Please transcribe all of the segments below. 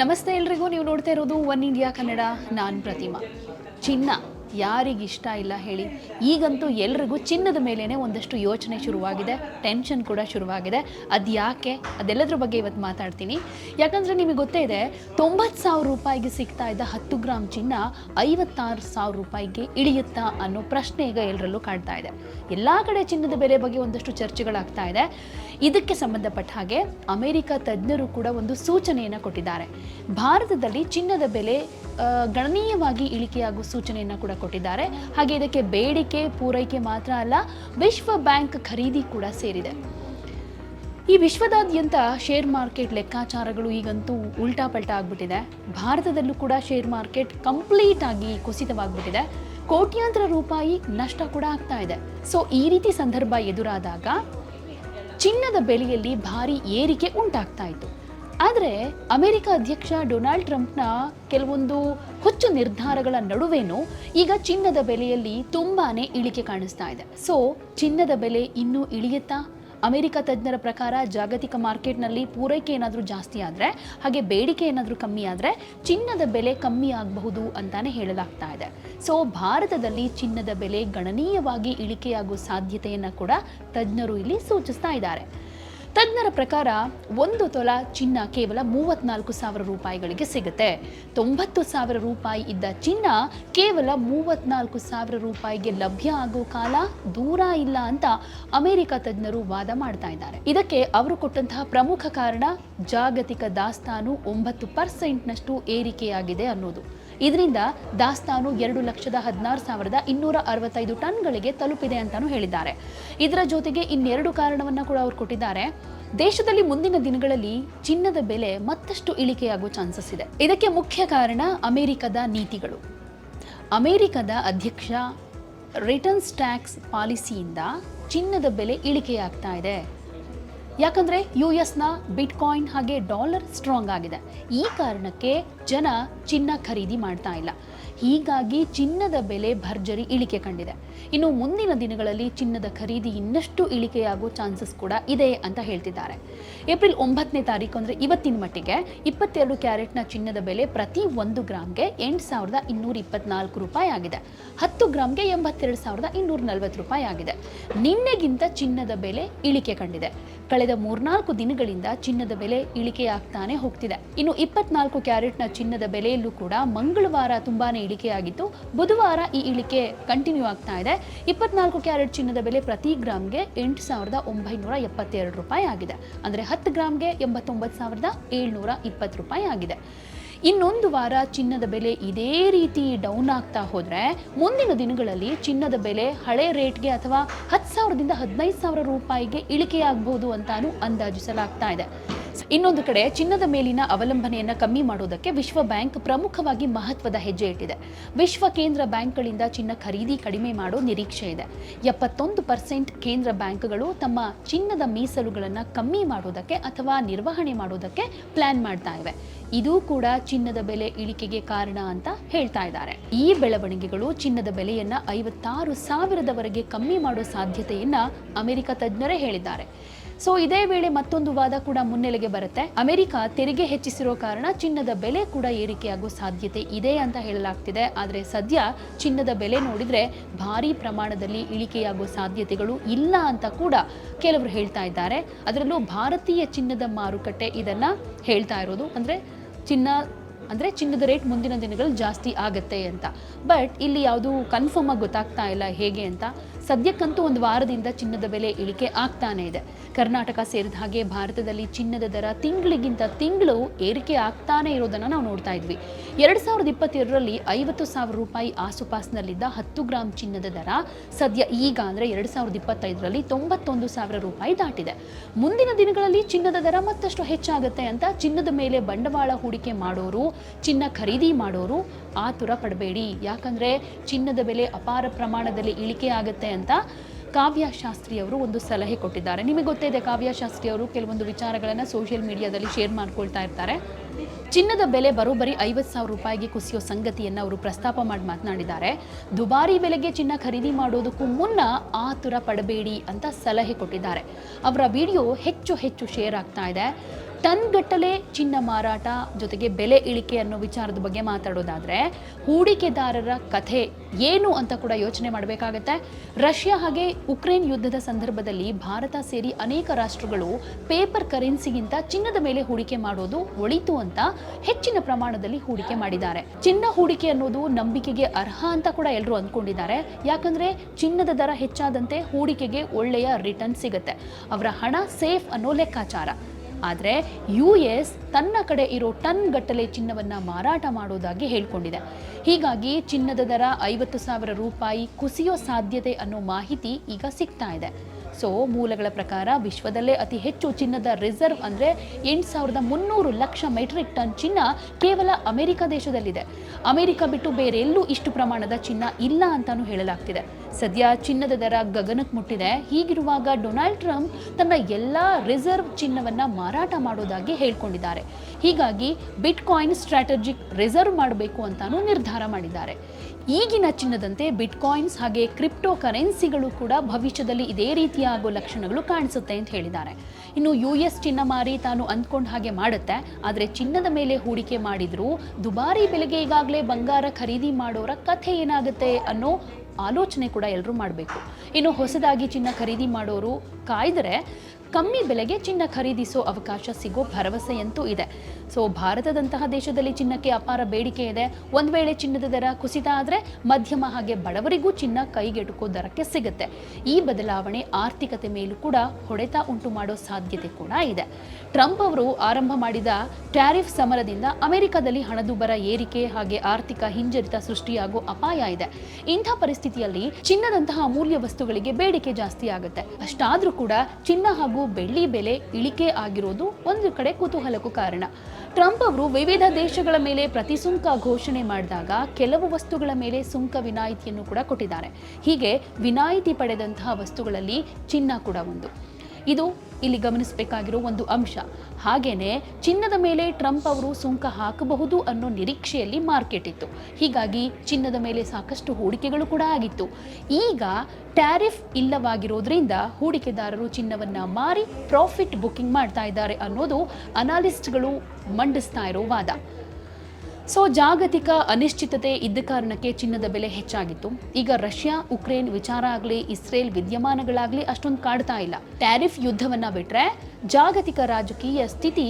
ನಮಸ್ತೆ ಎಲ್ರಿಗೂ, ನೀವು ನೋಡ್ತಾ ಇರೋದು ಒನ್ ಇಂಡಿಯಾ ಕನ್ನಡ. ನಾನು ಪ್ರತಿಮಾ. ಚಿನ್ನ ಯಾರಿಗಿಷ್ಟ ಇಲ್ಲ ಹೇಳಿ. ಈಗಂತೂ ಎಲ್ರಿಗೂ ಚಿನ್ನದ ಮೇಲೇ ಒಂದಷ್ಟು ಯೋಚನೆ ಶುರುವಾಗಿದೆ. ಟೆನ್ಷನ್ ಕೂಡ ಶುರುವಾಗಿದೆ. ಅದು ಯಾಕೆ ಅದೆಲ್ಲದ್ರ ಬಗ್ಗೆ ಇವತ್ತು ಮಾತಾಡ್ತೀನಿ. ಯಾಕಂದರೆ ನಿಮಗೆ ಗೊತ್ತೇ ಇದೆ, ತೊಂಬತ್ತು ಸಾವಿರ ರೂಪಾಯಿಗೆ ಸಿಗ್ತಾ ಇದ್ದ ಹತ್ತು ಗ್ರಾಮ್ ಚಿನ್ನ ಐವತ್ತಾರು ಸಾವಿರ ರೂಪಾಯಿಗೆ ಇಳಿಯುತ್ತಾ ಅನ್ನೋ ಪ್ರಶ್ನೆ ಈಗ ಎಲ್ಲರಲ್ಲೂ ಕಾಡ್ತಾ ಇದೆ. ಎಲ್ಲ ಕಡೆ ಚಿನ್ನದ ಬೆಲೆ ಬಗ್ಗೆ ಒಂದಷ್ಟು ಚರ್ಚೆಗಳಾಗ್ತಾ ಇದೆ. ಇದಕ್ಕೆ ಸಂಬಂಧಪಟ್ಟ ಹಾಗೆ ಅಮೆರಿಕ ತಜ್ಞರು ಕೂಡ ಒಂದು ಸೂಚನೆಯನ್ನು ಕೊಟ್ಟಿದ್ದಾರೆ. ಭಾರತದಲ್ಲಿ ಚಿನ್ನದ ಬೆಲೆ ಗಣನೀಯವಾಗಿ ಇಳಿಕೆಯಾಗುವ ಸೂಚನೆಯನ್ನು ಕೂಡ ಕೊಟ್ಟಿದ್ದಾರೆ. ಹಾಗೆ ಇದಕ್ಕೆ ಬೇಡಿಕೆ, ಪೂರೈಕೆ ಮಾತ್ರ ಅಲ್ಲ, ವಿಶ್ವ ಬ್ಯಾಂಕ್ ಖರೀದಿ ಕೂಡ ಸೇರಿದೆ. ಈ ವಿಶ್ವದಾದ್ಯಂತ ಶೇರ್ ಮಾರ್ಕೆಟ್ ಲೆಕ್ಕಾಚಾರಗಳು ಈಗಂತೂ ಉಲ್ಟಾ ಪಲ್ಟಾ ಆಗ್ಬಿಟ್ಟಿದೆ. ಭಾರತದಲ್ಲೂ ಕೂಡ ಶೇರ್ ಮಾರ್ಕೆಟ್ ಕಂಪ್ಲೀಟ್ ಆಗಿ ಕುಸಿತವಾಗ್ಬಿಟ್ಟಿದೆ. ಕೋಟ್ಯಾಂತರ ರೂಪಾಯಿ ನಷ್ಟ ಕೂಡ ಆಗ್ತಾ ಇದೆ. ಸೊ ಈ ರೀತಿ ಸಂದರ್ಭ ಎದುರಾದಾಗ ಚಿನ್ನದ ಬೆಲೆಯಲ್ಲಿ ಭಾರಿ ಏರಿಕೆ ಉಂಟಾಗ್ತಾ ಇತ್ತು. ಆದರೆ ಅಮೆರಿಕ ಅಧ್ಯಕ್ಷ ಡೊನಾಲ್ಡ್ ಟ್ರಂಪ್ನ ಕೆಲವೊಂದು ಹುಚ್ಚು ನಿರ್ಧಾರಗಳ ನಡುವೆನೂ ಈಗ ಚಿನ್ನದ ಬೆಲೆಯಲ್ಲಿ ತುಂಬಾನೇ ಇಳಿಕೆ ಕಾಣಿಸ್ತಾ ಇದೆ. ಸೊ ಚಿನ್ನದ ಬೆಲೆ ಇನ್ನೂ ಇಳಿಯುತ್ತಾ? ಅಮೆರಿಕ ತಜ್ಞರ ಪ್ರಕಾರ ಜಾಗತಿಕ ಮಾರ್ಕೆಟ್ನಲ್ಲಿ ಪೂರೈಕೆ ಏನಾದರೂ ಜಾಸ್ತಿ ಆದರೆ, ಹಾಗೆ ಬೇಡಿಕೆ ಏನಾದರೂ ಕಮ್ಮಿ ಆದರೆ ಚಿನ್ನದ ಬೆಲೆ ಕಮ್ಮಿ ಆಗಬಹುದು ಅಂತಾನೆ ಹೇಳಲಾಗ್ತಾ ಇದೆ. ಸೊ ಭಾರತದಲ್ಲಿ ಚಿನ್ನದ ಬೆಲೆ ಗಣನೀಯವಾಗಿ ಇಳಿಕೆಯಾಗುವ ಸಾಧ್ಯತೆಯನ್ನು ಕೂಡ ತಜ್ಞರು ಇಲ್ಲಿ ಸೂಚಿಸ್ತಾ ಇದ್ದಾರೆ. ತಜ್ಞರ ಪ್ರಕಾರ ಒಂದು ತೊಲ ಚಿನ್ನ ಕೇವಲ ಮೂವತ್ನಾಲ್ಕು ಸಾವಿರ ರೂಪಾಯಿಗಳಿಗೆ ಸಿಗುತ್ತೆ. ತೊಂಬತ್ತು ಸಾವಿರ ರೂಪಾಯಿ ಇದ್ದ ಚಿನ್ನ ಕೇವಲ ಮೂವತ್ನಾಲ್ಕು ಸಾವಿರ ರೂಪಾಯಿಗೆ ಲಭ್ಯ ಆಗೋ ಕಾಲ ದೂರ ಇಲ್ಲ ಅಂತ ಅಮೆರಿಕ ತಜ್ಞರು ವಾದ ಮಾಡ್ತಾ ಇದ್ದಾರೆ. ಇದಕ್ಕೆ ಅವರು ಕೊಟ್ಟಂತಹ ಪ್ರಮುಖ ಕಾರಣ ಜಾಗತಿಕ ದಾಸ್ತಾನು ಒಂಬತ್ತು ಪರ್ಸೆಂಟ್ನಷ್ಟು ಏರಿಕೆಯಾಗಿದೆ ಅನ್ನೋದು. ಇದರಿಂದ ದಾಸ್ತಾನು ಎರಡು ಲಕ್ಷದ ಹದಿನಾರು ಸಾವಿರದ ಇನ್ನೂರ ಅರವತ್ತೈದು ಟನ್ಗಳಿಗೆ ತಲುಪಿದೆ ಅಂತಾನು ಹೇಳಿದ್ದಾರೆ. ಇದರ ಜೊತೆಗೆ ಇನ್ನೆರಡು ಕಾರಣವನ್ನ ಕೂಡ ಅವರು ಕೊಟ್ಟಿದ್ದಾರೆ. ದೇಶದಲ್ಲಿ ಮುಂದಿನ ದಿನಗಳಲ್ಲಿ ಚಿನ್ನದ ಬೆಲೆ ಮತ್ತಷ್ಟು ಇಳಿಕೆಯಾಗುವ ಚಾನ್ಸಸ್ ಇದೆ. ಇದಕ್ಕೆ ಮುಖ್ಯ ಕಾರಣ ಅಮೆರಿಕದ ನೀತಿಗಳು. ಅಮೆರಿಕದ ಅಧ್ಯಕ್ಷ ರಿಟರ್ನ್ಸ್ ಟ್ಯಾಕ್ಸ್ ಪಾಲಿಸಿಯಿಂದ ಚಿನ್ನದ ಬೆಲೆ ಇಳಿಕೆಯಾಗ್ತಾ ಇದೆ. ಯಾಕಂದ್ರೆ ಯು ಎಸ್ನ ಬಿಟ್ಕಾಯಿನ್ ಹಾಗೆ ಡಾಲರ್ ಸ್ಟ್ರಾಂಗ್ ಆಗಿದೆ. ಈ ಕಾರಣಕ್ಕೆ ಜನ ಚಿನ್ನ ಖರೀದಿ ಮಾಡ್ತಾ ಇಲ್ಲ. ಹೀಗಾಗಿ ಚಿನ್ನದ ಬೆಲೆ ಭರ್ಜರಿ ಇಳಿಕೆ ಕಂಡಿದೆ. ಇನ್ನು ಮುಂದಿನ ದಿನಗಳಲ್ಲಿ ಚಿನ್ನದ ಖರೀದಿ ಇನ್ನಷ್ಟು ಇಳಿಕೆಯಾಗುವ ಚಾನ್ಸಸ್ ಕೂಡ ಇದೆ ಅಂತ ಹೇಳ್ತಿದ್ದಾರೆ. ಏಪ್ರಿಲ್ ಒಂಬತ್ತನೇ ತಾರೀಕು ಅಂದರೆ ಇವತ್ತಿನ ಮಟ್ಟಿಗೆ ಇಪ್ಪತ್ತೆರಡು ಕ್ಯಾರೆಟ್ನ ಚಿನ್ನದ ಬೆಲೆ ಪ್ರತಿ ಒಂದು ಗ್ರಾಮ್ಗೆ ಎಂಟು ಸಾವಿರದ ಇನ್ನೂರ ಇಪ್ಪತ್ನಾಲ್ಕು ರೂಪಾಯಿ ಆಗಿದೆ. ಹತ್ತು ಗ್ರಾಮ್ಗೆ ಎಂಬತ್ತೆರಡು ಸಾವಿರದ ಇನ್ನೂರ ನಲವತ್ತು ರೂಪಾಯಿ ಆಗಿದೆ. ನಿನ್ನೆಗಿಂತ ಚಿನ್ನದ ಬೆಲೆ ಇಳಿಕೆ ಕಂಡಿದೆ. ಕಳೆದ ಮೂರ್ನಾಲ್ಕು ದಿನಗಳಿಂದ ಚಿನ್ನದ ಬೆಲೆ ಇಳಿಕೆಯಾಗ್ತಾನೆ ಹೋಗ್ತಿದೆ. ಇನ್ನು ಇಪ್ಪತ್ನಾಲ್ಕು ಕ್ಯಾರೆಟ್ನ ಚಿನ್ನದ ಬೆಲೆಯಲ್ಲೂ ಕೂಡ ಮಂಗಳವಾರ ತುಂಬಾನೇ ಇಳಿಕೆಯಾಗಿತ್ತು. ಬುಧವಾರ ಈ ಇಳಿಕೆ ಕಂಟಿನ್ಯೂ ಆಗ್ತಾ ಇದೆ. ಇಪ್ಪತ್ನಾಲ್ಕು ಕ್ಯಾರೆಟ್ ಚಿನ್ನದ ಬೆಲೆ ಪ್ರತಿ ಗ್ರಾಮ್ಗೆ ಎಂಟು ಸಾವಿರದ ಒಂಬೈನೂರ ಎಪ್ಪತ್ತೆರಡು ರೂಪಾಯಿ ಆಗಿದೆ. ಅಂದರೆ ಹತ್ತು ಗ್ರಾಮ್ಗೆ ಎಂಬತ್ತೊಂಬತ್ತು ಸಾವಿರದ ಏಳ್ನೂರ ಇಪ್ಪತ್ತು ರೂಪಾಯಿ ಆಗಿದೆ. ಇನ್ನೊಂದು ವಾರ ಚಿನ್ನದ ಬೆಲೆ ಇದೇ ರೀತಿ ಡೌನ್ ಆಗ್ತಾ ಹೋದರೆ, ಮುಂದಿನ ದಿನಗಳಲ್ಲಿ ಚಿನ್ನದ ಬೆಲೆ ಹಳೆ ರೇಟ್ಗೆ ಅಥವಾ ಹತ್ತು ಸಾವಿರದಿಂದ ಹದಿನೈದು ಸಾವಿರ ರೂಪಾಯಿಗೆ ಇಳಿಕೆಯಾಗಬಹುದು ಅಂತಾನೂ ಅಂದಾಜಿಸಲಾಗ್ತಾ ಇದೆ. ಇನ್ನೊಂದು ಕಡೆ ಚಿನ್ನದ ಮೇಲಿನ ಅವಲಂಬನೆಯನ್ನು ಕಮ್ಮಿ ಮಾಡೋದಕ್ಕೆ ವಿಶ್ವ ಬ್ಯಾಂಕ್ ಪ್ರಮುಖವಾಗಿ ಮಹತ್ವದ ಹೆಜ್ಜೆ ಇಟ್ಟಿದೆ. ವಿಶ್ವ ಕೇಂದ್ರ ಬ್ಯಾಂಕ್ಗಳಿಂದ ಚಿನ್ನ ಖರೀದಿ ಕಡಿಮೆ ಮಾಡೋ ನಿರೀಕ್ಷೆ ಇದೆ. ಎಪ್ಪತ್ತೊಂದು ಪರ್ಸೆಂಟ್ ಕೇಂದ್ರ ಬ್ಯಾಂಕ್ಗಳು ತಮ್ಮ ಚಿನ್ನದ ಮೀಸಲುಗಳನ್ನು ಕಮ್ಮಿ ಮಾಡೋದಕ್ಕೆ ಅಥವಾ ನಿರ್ವಹಣೆ ಮಾಡೋದಕ್ಕೆ ಪ್ಲಾನ್ ಮಾಡ್ತಾ ಇವೆ. ಇದು ಕೂಡ ಚಿನ್ನದ ಬೆಲೆ ಇಳಿಕೆಗೆ ಕಾರಣ ಅಂತ ಹೇಳ್ತಾ ಇದ್ದಾರೆ. ಈ ಬೆಳವಣಿಗೆಗಳು ಚಿನ್ನದ ಬೆಲೆಯನ್ನು ಐವತ್ತಾರು ಸಾವಿರದವರೆಗೆ ಕಮ್ಮಿ ಮಾಡೋ ಸಾಧ್ಯತೆಯನ್ನು ಅಮೆರಿಕ ತಜ್ಞರೇ ಹೇಳಿದ್ದಾರೆ. ಸೊ ಇದೇ ವೇಳೆ ಮತ್ತೊಂದು ವಾದ ಕೂಡ ಮುನ್ನೆಲೆಗೆ ಬರುತ್ತೆ. ಅಮೆರಿಕ ತೆರಿಗೆ ಹೆಚ್ಚಿಸಿರೋ ಕಾರಣ ಚಿನ್ನದ ಬೆಲೆ ಕೂಡ ಏರಿಕೆಯಾಗುವ ಸಾಧ್ಯತೆ ಇದೆ ಅಂತ ಹೇಳಲಾಗ್ತಿದೆ. ಆದರೆ ಸದ್ಯ ಚಿನ್ನದ ಬೆಲೆ ನೋಡಿದ್ರೆ ಭಾರಿ ಪ್ರಮಾಣದಲ್ಲಿ ಇಳಿಕೆಯಾಗುವ ಸಾಧ್ಯತೆಗಳು ಇಲ್ಲ ಅಂತ ಕೂಡ ಕೆಲವರು ಹೇಳ್ತಾ ಇದ್ದಾರೆ. ಅದರಲ್ಲೂ ಭಾರತೀಯ ಚಿನ್ನದ ಮಾರುಕಟ್ಟೆ ಇದನ್ನ ಹೇಳ್ತಾ ಇರೋದು ಅಂದ್ರೆ ಚಿನ್ನ ಅಂದರೆ ಚಿನ್ನದ ರೇಟ್ ಮುಂದಿನ ದಿನಗಳಲ್ಲಿ ಜಾಸ್ತಿ ಆಗತ್ತೆ ಅಂತ. ಬಟ್ ಇಲ್ಲಿ ಯಾವುದು ಕನ್ಫರ್ಮ್ ಆಗಿ ಗೊತ್ತಾಗ್ತಾ ಇಲ್ಲ ಹೇಗೆ ಅಂತ, ಸದ್ಯಕ್ಕಂತೂ ಒಂದು ವಾರದಿಂದ ಚಿನ್ನದ ಬೆಲೆ ಇಳಿಕೆ ಆಗ್ತಾನೆ ಇದೆ. ಕರ್ನಾಟಕ ಸೇರಿದ ಹಾಗೆ ಭಾರತದಲ್ಲಿ ಚಿನ್ನದ ದರ ತಿಂಗಳಿಗಿಂತ ತಿಂಗಳು ಏರಿಕೆ ಆಗ್ತಾನೆ ಇರೋದನ್ನು ನಾವು ನೋಡ್ತಾ ಇದ್ವಿ. ಎರಡು ಸಾವಿರದ ಇಪ್ಪತ್ತೆರಡರಲ್ಲಿ ಐವತ್ತು ಸಾವಿರ ರೂಪಾಯಿ ಆಸುಪಾಸಿನಲ್ಲಿದ್ದ ಹತ್ತು ಗ್ರಾಮ್ ಚಿನ್ನದ ದರ ಸದ್ಯ ಈಗ ಅಂದರೆ ಎರಡು ಸಾವಿರದ ಇಪ್ಪತ್ತೈದರಲ್ಲಿ ತೊಂಬತ್ತೊಂದು ಸಾವಿರ ರೂಪಾಯಿ ದಾಟಿದೆ. ಮುಂದಿನ ದಿನಗಳಲ್ಲಿ ಚಿನ್ನದ ದರ ಮತ್ತಷ್ಟು ಹೆಚ್ಚಾಗುತ್ತೆ ಅಂತ ಚಿನ್ನದ ಮೇಲೆ ಬಂಡವಾಳ ಹೂಡಿಕೆ ಮಾಡೋರು ಚಿನ್ನ ಖರೀದಿ ಮಾಡೋರು ಆತುರ ಪಡಬೇಡಿ. ಯಾಕಂದರೆ ಚಿನ್ನದ ಬೆಲೆ ಅಪಾರ ಪ್ರಮಾಣದಲ್ಲಿ ಇಳಿಕೆ ಆಗುತ್ತೆ ಅಂತ ಕಾವ್ಯಶಾಸ್ತ್ರಿಯವರು ಒಂದು ಸಲಹೆ ಕೊಟ್ಟಿದ್ದಾರೆ. ನಿಮಗೆ ಗೊತ್ತಿದೆ ಕಾವ್ಯ ಶಾಸ್ತ್ರಿ ಅವರು ಕೆಲವೊಂದು ವಿಚಾರಗಳನ್ನು ಸೋಷಿಯಲ್ ಮೀಡಿಯಾದಲ್ಲಿ ಶೇರ್ ಮಾಡ್ಕೊಳ್ತಾ ಇರ್ತಾರೆ. ಚಿನ್ನದ ಬೆಲೆ ಬರೋಬ್ಬರಿ ಐವತ್ತು ಸಾವಿರ ರೂಪಾಯಿಗೆ ಕುಸಿಯೋ ಸಂಗತಿಯನ್ನು ಅವರು ಪ್ರಸ್ತಾಪ ಮಾಡಿ ಮಾತನಾಡಿದ್ದಾರೆ. ದುಬಾರಿ ಬೆಲೆಗೆ ಚಿನ್ನ ಖರೀದಿ ಮಾಡೋದಕ್ಕೂ ಮುನ್ನ ಆತುರ ಪಡಬೇಡಿ ಅಂತ ಸಲಹೆ ಕೊಟ್ಟಿದ್ದಾರೆ. ಅವರ ವಿಡಿಯೋ ಹೆಚ್ಚು ಹೆಚ್ಚು ಶೇರ್ ಆಗ್ತಾ ಇದೆ. ಟನ್ ಗಟ್ಟಲೆ ಚಿನ್ನ ಮಾರಾಟ ಜೊತೆಗೆ ಬೆಲೆ ಇಳಿಕೆ ಅನ್ನೋ ವಿಚಾರದ ಬಗ್ಗೆ ಮಾತಾಡೋದಾದ್ರೆ, ಹೂಡಿಕೆದಾರರ ಕಥೆ ಏನು ಅಂತ ಕೂಡ ಯೋಚನೆ ಮಾಡಬೇಕಾಗತ್ತೆ. ರಷ್ಯಾ ಹಾಗೆ ಉಕ್ರೇನ್ ಯುದ್ಧದ ಸಂದರ್ಭದಲ್ಲಿ ಭಾರತ ಸೇರಿ ಅನೇಕ ರಾಷ್ಟ್ರಗಳು ಪೇಪರ್ ಕರೆನ್ಸಿಗಿಂತ ಚಿನ್ನದ ಮೇಲೆ ಹೂಡಿಕೆ ಮಾಡೋದು ಒಳಿತು ಅಂತ ಹೆಚ್ಚಿನ ಪ್ರಮಾಣದಲ್ಲಿ ಹೂಡಿಕೆ ಮಾಡಿದ್ದಾರೆ. ಚಿನ್ನ ಹೂಡಿಕೆ ಅನ್ನೋದು ನಂಬಿಕೆಗೆ ಅರ್ಹ ಅಂತ ಕೂಡ ಎಲ್ಲರೂ ಅಂದ್ಕೊಂಡಿದ್ದಾರೆ. ಯಾಕಂದ್ರೆ ಚಿನ್ನದ ದರ ಹೆಚ್ಚಾದಂತೆ ಹೂಡಿಕೆಗೆ ಒಳ್ಳೆಯ ರಿಟರ್ನ್ ಸಿಗುತ್ತೆ. ಅವರ ಹಣ ಸೇಫ್ ಅನ್ನೋ ಲೆಕ್ಕಾಚಾರ. ಆದರೆ ಯು ಎಸ್ ತನ್ನ ಕಡೆ ಇರೋ ಟನ್ ಗಟ್ಟಲೆ ಚಿನ್ನವನ್ನು ಮಾರಾಟ ಮಾಡೋದಾಗಿ ಹೇಳ್ಕೊಂಡಿದೆ. ಹೀಗಾಗಿ ಚಿನ್ನದ ದರ ಐವತ್ತು ಸಾವಿರ ರೂಪಾಯಿ ಕುಸಿಯೋ ಸಾಧ್ಯತೆ ಅನ್ನೋ ಮಾಹಿತಿ ಈಗ ಸಿಗ್ತಾ ಇದೆ. ಸೊ ಮೂಲಗಳ ಪ್ರಕಾರ ವಿಶ್ವದಲ್ಲೇ ಅತಿ ಹೆಚ್ಚು ಚಿನ್ನದ ರಿಸರ್ವ್ ಅಂದರೆ ಎಂಟು ಸಾವಿರದ ಮುನ್ನೂರು ಲಕ್ಷ ಮೆಟ್ರಿಕ್ ಟನ್ ಚಿನ್ನ ಕೇವಲ ಅಮೆರಿಕ ದೇಶದಲ್ಲಿದೆ. ಅಮೆರಿಕ ಬಿಟ್ಟು ಬೇರೆ ಎಲ್ಲೂ ಇಷ್ಟು ಪ್ರಮಾಣದ ಚಿನ್ನ ಇಲ್ಲ ಅಂತಾನೂ ಹೇಳಲಾಗ್ತಿದೆ. ಸದ್ಯ ಚಿನ್ನದ ದರ ಗಗನಕ್ಕೆ ಮುಟ್ಟಿದೆ. ಹೀಗಿರುವಾಗ ಡೊನಾಲ್ಡ್ ಟ್ರಂಪ್ ತನ್ನ ಎಲ್ಲ ರಿಸರ್ವ್ ಚಿನ್ನವನ್ನ ಮಾರಾಟ ಮಾಡೋದಾಗಿ ಹೇಳ್ಕೊಂಡಿದ್ದಾರೆ. ಹೀಗಾಗಿ ಬಿಟ್ ಕಾಯಿನ್ ಸ್ಟ್ರಾಟಜಿಕ್ ರಿಸರ್ವ್ ಮಾಡಬೇಕು ಅಂತಾನೂ ನಿರ್ಧಾರ ಮಾಡಿದ್ದಾರೆ. ಈಗಿನ ಚಿನ್ನದಂತೆ ಬಿಟ್ ಕಾಯಿನ್ಸ್ ಹಾಗೆ ಕ್ರಿಪ್ಟೋ ಕರೆನ್ಸಿಗಳು ಕೂಡ ಭವಿಷ್ಯದಲ್ಲಿ ಇದೇ ರೀತಿಯ ಆಗೋ ಲಕ್ಷಣಗಳು ಕಾಣಿಸುತ್ತೆ ಅಂತ ಹೇಳಿದ್ದಾರೆ. ಇನ್ನು ಯು ಎಸ್ ಚಿನ್ನ ಮಾರಿ ತಾನು ಅಂದ್ಕೊಂಡ ಹಾಗೆ ಮಾಡುತ್ತೆ. ಆದರೆ ಚಿನ್ನದ ಮೇಲೆ ಹೂಡಿಕೆ ಮಾಡಿದ್ರು ದುಬಾರಿ ಬೆಲೆಗೆ ಈಗಾಗಲೇ ಬಂಗಾರ ಖರೀದಿ ಮಾಡೋರ ಕಥೆ ಏನಾಗುತ್ತೆ ಅನ್ನೋ ಆಲೋಚನೆ ಕೂಡ ಎಲ್ಲರೂ ಮಾಡಬೇಕು. ಇನ್ನು ಹೊಸದಾಗಿ ಚಿನ್ನ ಖರೀದಿ ಮಾಡೋರು ಕಾಯ್ದರೆ ಕಮ್ಮಿ ಬೆಲೆಗೆ ಚಿನ್ನ ಖರೀದಿಸೋ ಅವಕಾಶ ಸಿಗೋ ಭರವಸೆಯಂತೂ ಇದೆ. ಸೊ, ಭಾರತದಂತಹ ದೇಶದಲ್ಲಿ ಚಿನ್ನಕ್ಕೆ ಅಪಾರ ಬೇಡಿಕೆ ಇದೆ. ಒಂದ್ ವೇಳೆ ಚಿನ್ನದ ದರ ಕುಸಿತ ಆದರೆ ಮಧ್ಯಮ ಹಾಗೆ ಬಡವರಿಗೂ ಚಿನ್ನ ಕೈಗೆಟುಕೋ ದರಕ್ಕೆ ಸಿಗುತ್ತೆ. ಈ ಬದಲಾವಣೆ ಆರ್ಥಿಕತೆ ಮೇಲೂ ಕೂಡ ಹೊಡೆತ ಉಂಟು ಮಾಡೋ ಸಾಧ್ಯತೆ ಕೂಡ ಇದೆ. ಟ್ರಂಪ್ ಅವರು ಆರಂಭ ಮಾಡಿದ ಟ್ಯಾರಿಫ್ ಸಮರದಿಂದ ಅಮೆರಿಕದಲ್ಲಿ ಹಣದುಬ್ಬರ ಏರಿಕೆ ಹಾಗೆ ಆರ್ಥಿಕ ಹಿಂಜರಿತ ಸೃಷ್ಟಿಯಾಗೋ ಅಪಾಯ ಇದೆ. ಇಂಥ ಪರಿಸ್ಥಿತಿಯಲ್ಲಿ ಚಿನ್ನದಂತಹ ಅಮೂಲ್ಯ ವಸ್ತುಗಳಿಗೆ ಬೇಡಿಕೆ ಜಾಸ್ತಿ ಆಗುತ್ತೆ. ಅಷ್ಟಾದ್ರೂ ಕೂಡ ಚಿನ್ನ ಹಾಗೂ ಬೆಳ್ಳಿ ಬೆಲೆ ಇಳಿಕೆ ಆಗಿರೋದು ಒಂದು ಕಡೆ ಕುತೂಹಲಕ್ಕೂ ಕಾರಣ. ಟ್ರಂಪ್ ಅವರು ವಿವಿಧ ದೇಶಗಳ ಮೇಲೆ ಪ್ರತಿಸುಂಕ ಘೋಷಣೆ ಮಾಡಿದಾಗ ಕೆಲವು ವಸ್ತುಗಳ ಮೇಲೆ ಸುಂಕ ವಿನಾಯಿತಿಯನ್ನು ಕೂಡ ಕೊಟ್ಟಿದ್ದಾರೆ. ಹೀಗೆ ವಿನಾಯಿತಿ ಪಡೆದಂತಹ ವಸ್ತುಗಳಲ್ಲಿ ಚಿನ್ನ ಕೂಡ ಒಂದು. ಇದು ಇಲ್ಲಿ ಗಮನಿಸಬೇಕಾಗಿರೋ ಒಂದು ಅಂಶ. ಹಾಗೇನೆ ಚಿನ್ನದ ಮೇಲೆ ಟ್ರಂಪ್ ಅವರು ಸುಂಕ ಹಾಕಬಹುದು ಅನ್ನೋ ನಿರೀಕ್ಷೆಯಲ್ಲಿ ಮಾರ್ಕೆಟ್ ಇತ್ತು. ಹೀಗಾಗಿ ಚಿನ್ನದ ಮೇಲೆ ಸಾಕಷ್ಟು ಹೂಡಿಕೆಗಳು ಕೂಡ ಆಗಿತ್ತು. ಈಗ ಟ್ಯಾರಿಫ್ ಇಲ್ಲವಾಗಿರೋದ್ರಿಂದ ಹೂಡಿಕೆದಾರರು ಚಿನ್ನವನ್ನ ಮಾರಿ ಪ್ರಾಫಿಟ್ ಬುಕಿಂಗ್ ಮಾಡ್ತಾ ಇದ್ದಾರೆ ಅನ್ನೋದು ಅನಾಲಿಸ್ಟ್ಗಳು ಮಂಡಿಸ್ತಾ ಇರೋ ವಾದ. ಸೊ ಜಾಗತಿಕ ಅನಿಶ್ಚಿತತೆ ಇದ್ದ ಕಾರಣಕ್ಕೆ ಚಿನ್ನದ ಬೆಲೆ ಹೆಚ್ಚಾಗಿತ್ತು. ಈಗ ರಷ್ಯಾ, ಉಕ್ರೇನ್ ವಿಚಾರ ಆಗಲಿ, ಇಸ್ರೇಲ್ ವಿದ್ಯಮಾನಗಳಾಗಲಿ ಅಷ್ಟೊಂದು ಕಾಡ್ತಾ ಇಲ್ಲ. ಟ್ಯಾರಿಫ್ ಯುದ್ಧವನ್ನ ಬಿಟ್ರೆ ಜಾಗತಿಕ ರಾಜಕೀಯ ಸ್ಥಿತಿ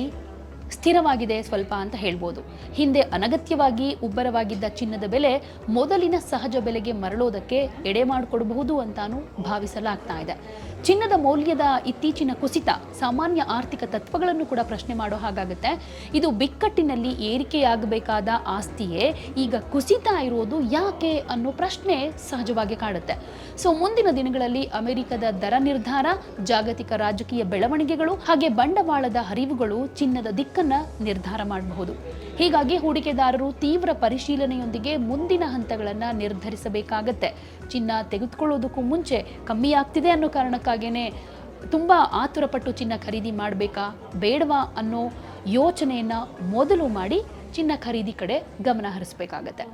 ಸ್ಥಿರವಾಗಿದೆ ಸ್ವಲ್ಪ ಅಂತ ಹೇಳ್ಬೋದು. ಹಿಂದೆ ಅನಗತ್ಯವಾಗಿ ಉಬ್ಬರವಾಗಿದ್ದ ಚಿನ್ನದ ಬೆಲೆ ಮೊದಲಿನ ಸಹಜ ಬೆಲೆಗೆ ಮರಳೋದಕ್ಕೆ ಎಡೆ ಮಾಡಿಕೊಡಬಹುದು ಅಂತಾನೂ ಭಾವಿಸಲಾಗ್ತಾ ಇದೆ. ಚಿನ್ನದ ಮೌಲ್ಯದ ಇತ್ತೀಚಿನ ಕುಸಿತ ಸಾಮಾನ್ಯ ಆರ್ಥಿಕ ತತ್ವಗಳನ್ನು ಕೂಡ ಪ್ರಶ್ನೆ ಮಾಡೋ ಹಾಗಾಗುತ್ತೆ. ಇದು ಬಿಕ್ಕಟ್ಟಿನಲ್ಲಿ ಏರಿಕೆಯಾಗಬೇಕಾದ ಆಸ್ತಿಯೇ ಈಗ ಕುಸಿತ ಇರೋದು ಯಾಕೆ ಅನ್ನೋ ಪ್ರಶ್ನೆ ಸಹಜವಾಗಿ ಕಾಡುತ್ತೆ. ಸೊ, ಮುಂದಿನ ದಿನಗಳಲ್ಲಿ ಅಮೆರಿಕದ ದರ ನಿರ್ಧಾರ, ಜಾಗತಿಕ ರಾಜಕೀಯ ಬೆಳವಣಿಗೆಗಳು ಹಾಗೆ ಬಂಡವಾಳದ ಹರಿವುಗಳು ಚಿನ್ನದ ದಿಕ್ಕನ್ನ ನಿರ್ಧಾರ ಮಾಡಬಹುದು. ಹೀಗಾಗಿ ಹೂಡಿಕೆದಾರರು ತೀವ್ರ ಪರಿಶೀಲನೆಯೊಂದಿಗೆ ಮುಂದಿನ ಹಂತಗಳನ್ನು ನಿರ್ಧರಿಸಬೇಕಾಗತ್ತೆ. ಚಿನ್ನ ತೆಗೆದುಕೊಳ್ಳೋದಕ್ಕೂ ಮುಂಚೆ ಕಮ್ಮಿ ಆಗ್ತಿದೆ ಅನ್ನೋ ಕಾರಣಕ್ಕಾಗಿಯೇ ತುಂಬ ಆತುರಪಟ್ಟು ಚಿನ್ನ ಖರೀದಿ ಮಾಡಬೇಕಾ, ಬೇಡವಾ ಅನ್ನೋ ಯೋಚನೆಯನ್ನು ಮೊದಲು ಮಾಡಿ ಚಿನ್ನ ಖರೀದಿ ಕಡೆ ಗಮನ ಹರಿಸಬೇಕಾಗತ್ತೆ.